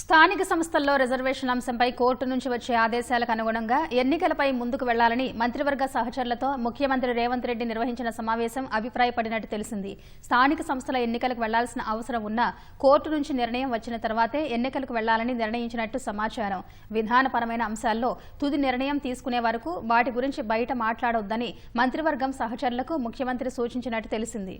స్థానిక సంస్థల్లో రిజర్వేషన్ అంశంపై కోర్టు నుంచి వచ్చే ఆదేశాలకు అనుగుణంగా ఎన్నికలపై ముందుకు వెళ్ళాలని మంత్రివర్గ సహచరులతో ముఖ్యమంత్రి రేవంత్ రెడ్డి నిర్వహించిన సమావేశం అభిప్రాయపడినట్టు తెలిసింది. స్థానిక సంస్థల ఎన్నికలకు వెళ్ళాల్సిన అవసరం ఉన్నా కోర్టు నుంచి నిర్ణయం వచ్చిన తర్వాతే ఎన్నికలకు వెళ్ళాలని నిర్ణయించినట్టు సమాచారం. విధానపరమైన అంశాల్లో తుది నిర్ణయం తీసుకునే వరకు వాటి గురించి బయట మాట్లాడొద్దని మంత్రివర్గం సహచరులకు ముఖ్యమంత్రి సూచించినట్టు తెలిసింది.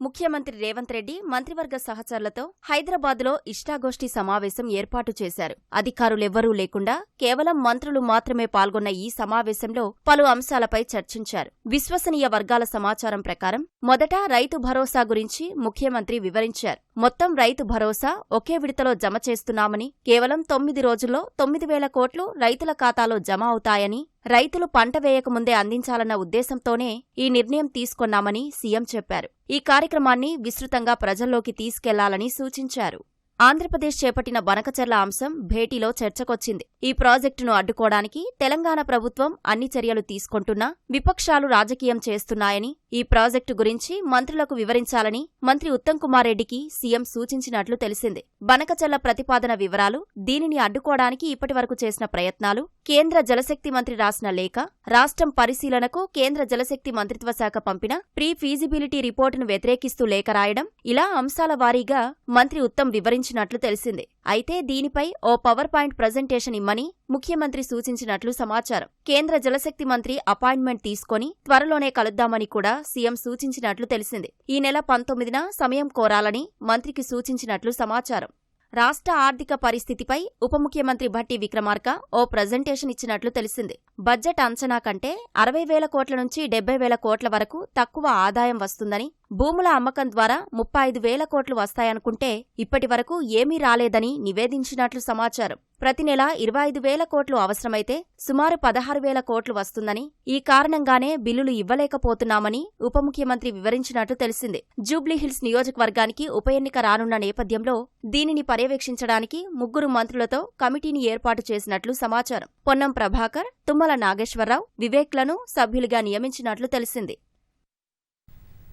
ముఖ్యమంత్రి రేవంత్ రెడ్డి మంత్రివర్గ సహచరులతో హైదరాబాద్లో ఇష్టాగోష్ఠి సమావేశం ఏర్పాటు చేశారు. అధికారులెవ్వరూ లేకుండా కేవలం మంత్రులు మాత్రమే పాల్గొన్న ఈ సమావేశంలో పలు అంశాలపై చర్చించారు. విశ్వసనీయ వర్గాల సమాచారం ప్రకారం మొదట రైతు భరోసా గురించి ముఖ్యమంత్రి వివరించారు. మొత్తం రైతు భరోసా ఒకే విడతలో జమ చేస్తున్నామని కేవలం తొమ్మిది రోజుల్లో తొమ్మిది వేల కోట్లు రైతుల ఖాతాలో జమ అవుతాయని రైతులు పంట వేయకముందే అందించాలన్న ఉద్దేశంతోనే ఈ నిర్ణయం తీసుకొన్నామని సీఎం చెప్పారు. ఈ కార్యక్రమాన్ని విస్తృతంగా ప్రజల్లోకి తీసుకెళ్ళాలని సూచించారు. ఆంధ్రప్రదేశ్ చేపట్టిన బనకచర్ల అంశం భేటీలో చర్చకొచ్చింది. ఈ ప్రాజెక్టును అడ్డుకోవడానికి తెలంగాణ ప్రభుత్వం అన్ని చర్యలు తీసుకుంటున్నా విపక్షాలు రాజకీయం చేస్తున్నాయని ఈ ప్రాజెక్టు గురించి మంత్రులకు వివరించాలని మంత్రి ఉత్తమ్ రెడ్డికి సీఎం సూచించినట్లు తెలిసింది. బనకచర్ల ప్రతిపాదన వివరాలు దీనిని అడ్డుకోవడానికి ఇప్పటివరకు చేసిన ప్రయత్నాలు కేంద్ర జలశక్తి మంత్రి రాసిన లేఖ రాష్ట్రం పరిశీలనకు కేంద్ర జలశక్తి మంత్రిత్వ శాఖ పంపిన ప్రీ ఫీజిబిలిటీ రిపోర్టును వ్యతిరేకిస్తూ లేఖ రాయడం ఇలా అంశాల వారీగా మంత్రి ఉత్తమ్ వివరించినట్లు తెలిసింది. అయితే దీనిపై ఓ పవర్ పాయింట్ ప్రజెంటేషన్ ఇమ్మని ముఖ్యమంత్రి సూచించినట్లు సమాచారం. కేంద్ర జలశక్తి మంత్రి అపాయింట్మెంట్ తీసుకొని త్వరలోనే కలుద్దామని కూడా సీఎం సూచించినట్లు తెలిసింది. ఈ నెల పంతొమ్మిదిన సమయం కోరాలని మంత్రికి సూచించినట్లు సమాచారం. రాష్ట్ర ఆర్థిక పరిస్థితిపై ఉప ముఖ్యమంత్రి భట్టి విక్రమార్క ఓ ప్రజెంటేషన్ ఇచ్చినట్లు తెలిసింది. బడ్జెట్ అంచనా కంటే అరవై వేల కోట్ల నుంచి డెబ్బై వేల కోట్ల వరకు తక్కువ ఆదాయం వస్తుందని భూముల అమ్మకం ద్వారా ముప్పై ఐదు వేల కోట్లు వస్తాయనుకుంటే ఇప్పటి వరకు ఏమీ రాలేదని నివేదించినట్లు సమాచారం. ప్రతి నెల ఇరవై ఐదు వేల కోట్లు అవసరమైతే సుమారు పదహారు వేల కోట్లు వస్తుందని ఈ కారణంగానే బిల్లులు ఇవ్వలేకపోతున్నామని ఉప ముఖ్యమంత్రి వివరించినట్లు తెలిసింది. జూబ్లీహిల్స్ నియోజకవర్గానికి ఉప ఎన్నిక రానున్న నేపథ్యంలో దీనిని పర్యవేక్షించడానికి ముగ్గురు మంత్రులతో కమిటీని ఏర్పాటు చేసినట్లు సమాచారం. పొన్నం ప్రభాకర్ తుమ్మల నాగేశ్వరరావు వివేక్లను సభ్యులుగా నియమించినట్లు తెలిసింది.